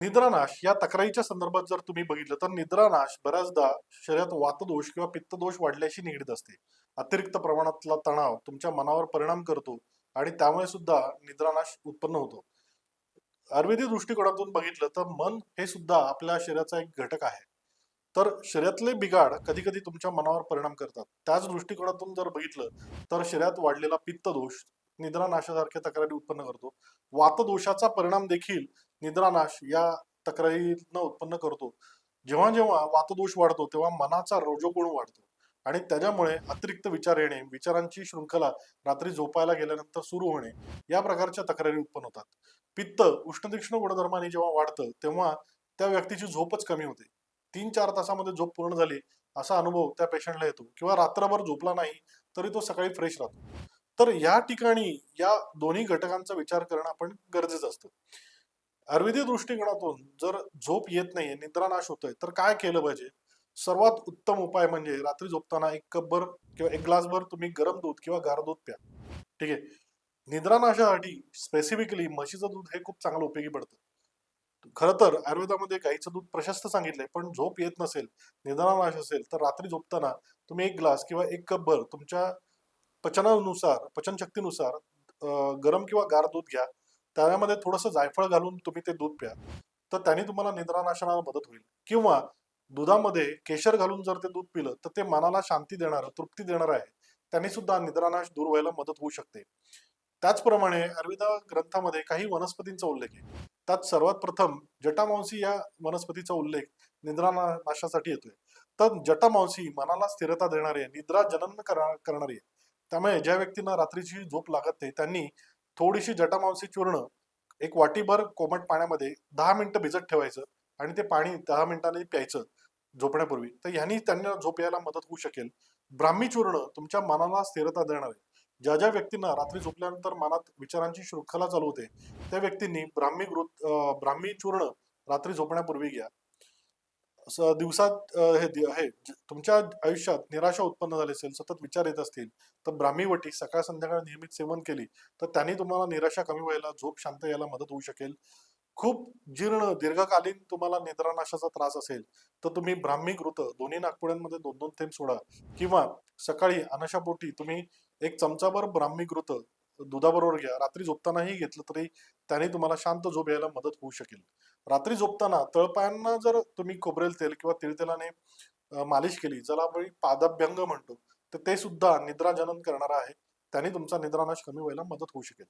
निद्रानाश या तक्रारीच्या संदर्भात जर तुम्ही बघितलं तर निद्रानाश बऱ्याचदा शरीरात वातदोष किंवा पित्तदोष वाढल्याशी निगडीत असते. अतिरिक्त प्रमाणातला तणाव तुमच्या मनावर परिणाम करतो आणि त्यामुळे सुद्धा निद्रानाश उत्पन्न होतो. आयुर्वेदिक दृष्टिकोनातून बघितलं तर मन हे सुद्धा आपल्या शरीराचा एक घटक आहे. तर शरीरातले बिघाड कधी कधी तुमच्या मनावर परिणाम करतात. त्याच दृष्टिकोनातून जर बघितलं तर शरीरात वाढलेला पित्तदोष निद्रानाशासारख्या तक्रारी उत्पन्न करतो. वातदोषाचा परिणाम देखील निद्रानाश या तक्रारींना उत्पन्न करतो. जेव्हा जेव्हा वातदोष वाढतो तेव्हा मनाचा रजोगुण वाढतो. आणि त्याच्यामुळे अतिरिक्त विचार येणे विचारांची शृंखला रात्री झोपायला गेल्यानंतर सुरू होणे या प्रकारच्या तक्रारी उत्पन्न होतात. पित्त उष्णतीक्ष्ण गुणधर्माने जेव्हा वाढतं तेव्हा त्या व्यक्तीची झोपच कमी होते. तीन चार तासामध्ये झोप पूर्ण झाली असा अनुभव त्या पेशंटला येतो. किंवा रात्रभर झोपला नाही तरी तो सकाळी फ्रेश राहतो. तर या ठिकाणी या दोन्ही घटकांचा विचार करणं आपण गरजेचं असतं. आयुर्वेदिक दृष्टिकोनातून जर झोप येत नाहीये निद्रानाश होतोय तर काय केलं पाहिजे? सर्वात उत्तम उपाय म्हणजे रात्री झोपताना एक कपभर किंवा एक ग्लासभर तुम्ही गरम दूध किंवा गार दूध प्या. ठीक आहे? निद्रानाशासाठी स्पेसिफिकली म्हशीचं दूध हे खूप चांगलं उपयोगी पडतं. खरं तर आयुर्वेदामध्ये गाईचं दूध प्रशस्त सांगितलंय पण झोप येत नसेल निद्रानाश असेल तर रात्री झोपताना तुम्ही एक ग्लास किंवा एक कपभर तुमच्या पचनानुसार पचनशक्तीनुसार गरम किंवा गार दूध घ्या. त्यामध्ये थोडंसं जायफळ घालून तुम्ही ते दूध प्या. तर त्याने तुम्हाला निद्रानाशनाला मदत होईल. किंवा दुधामध्ये केशर घालून जर ते दूध पिलं तर ते मनाला शांती देणारं तृप्ती देणारं आहे. त्याने सुद्धा निद्रानाश दूर व्हायला मदत होऊ शकते. त्याचप्रमाणे अरविदा ग्रंथामध्ये काही वनस्पतींचा उल्लेख आहे. त्यात सर्वात प्रथम जटामांसी या वनस्पतीचा उल्लेख निद्रानाशासाठी येतोय. तर जटामांसी मनाला स्थिरता देणारी आहे निद्रा जनन करणारी. आहे त्यामुळे ज्या व्यक्तींना रात्रीची झोप लागत नाही त्यांनी थोडीशी जटामांसी चूर्ण एक वाटीभर कोमट पाण्यामध्ये दहा मिनिटं भिजत ठेवायचं आणि ते पाणी दहा मिनिटांनी प्यायचं झोपण्यापूर्वी. तर ह्यांनी त्यांना झोप यायला मदत होऊ शकेल. ब्राह्मी चूर्ण तुमच्या मनाला स्थिरता देणार. आहे ज्या ज्या व्यक्तींना रात्री झोपल्यानंतर मनात विचारांची शृंखला चालू होते त्या व्यक्तींनी ब्राह्मी गृत ब्राह्मी चूर्ण रात्री झोपण्यापूर्वी घ्या. दिवसात हे आहे. तुमच्या आयुष्यात निराशा उत्पन्न झाली असेल सतत विचार येत असतील तर ब्राह्मीवटी सकाळ संध्याकाळ नियमित सेवन केली तर त्याने तुम्हाला निराशा कमी व्हायला झोप शांत यायला मदत होऊ शकेल. खूप जीर्ण दीर्घकालीन तुम्हाला निद्रानाशाचा त्रास असेल तर तुम्ही ब्राह्मी घृत दोन्ही नागपुड्यांमध्ये दोन दोन थेंब सोडा. किंवा सकाळी अनशापोटी तुम्ही एक चमचाभर ब्राह्मी घृत दुधाबरोबर घ्या. रात्री झोपतानाही घेतलं तरी त्याने तुम्हाला शांत झोप यायला मदत होऊ शकेल. रात्री झोपताना तळपायांना जर तुम्ही खोबरेल तेल किंवा तिळतेलाने मालिश केली ज्याला आपण पादाभ्यंग म्हणतो तर ते सुद्धा निद्राजनन करणार आहे. त्याने तुमचा निद्रानाश कमी व्हायला मदत होऊ शकेल.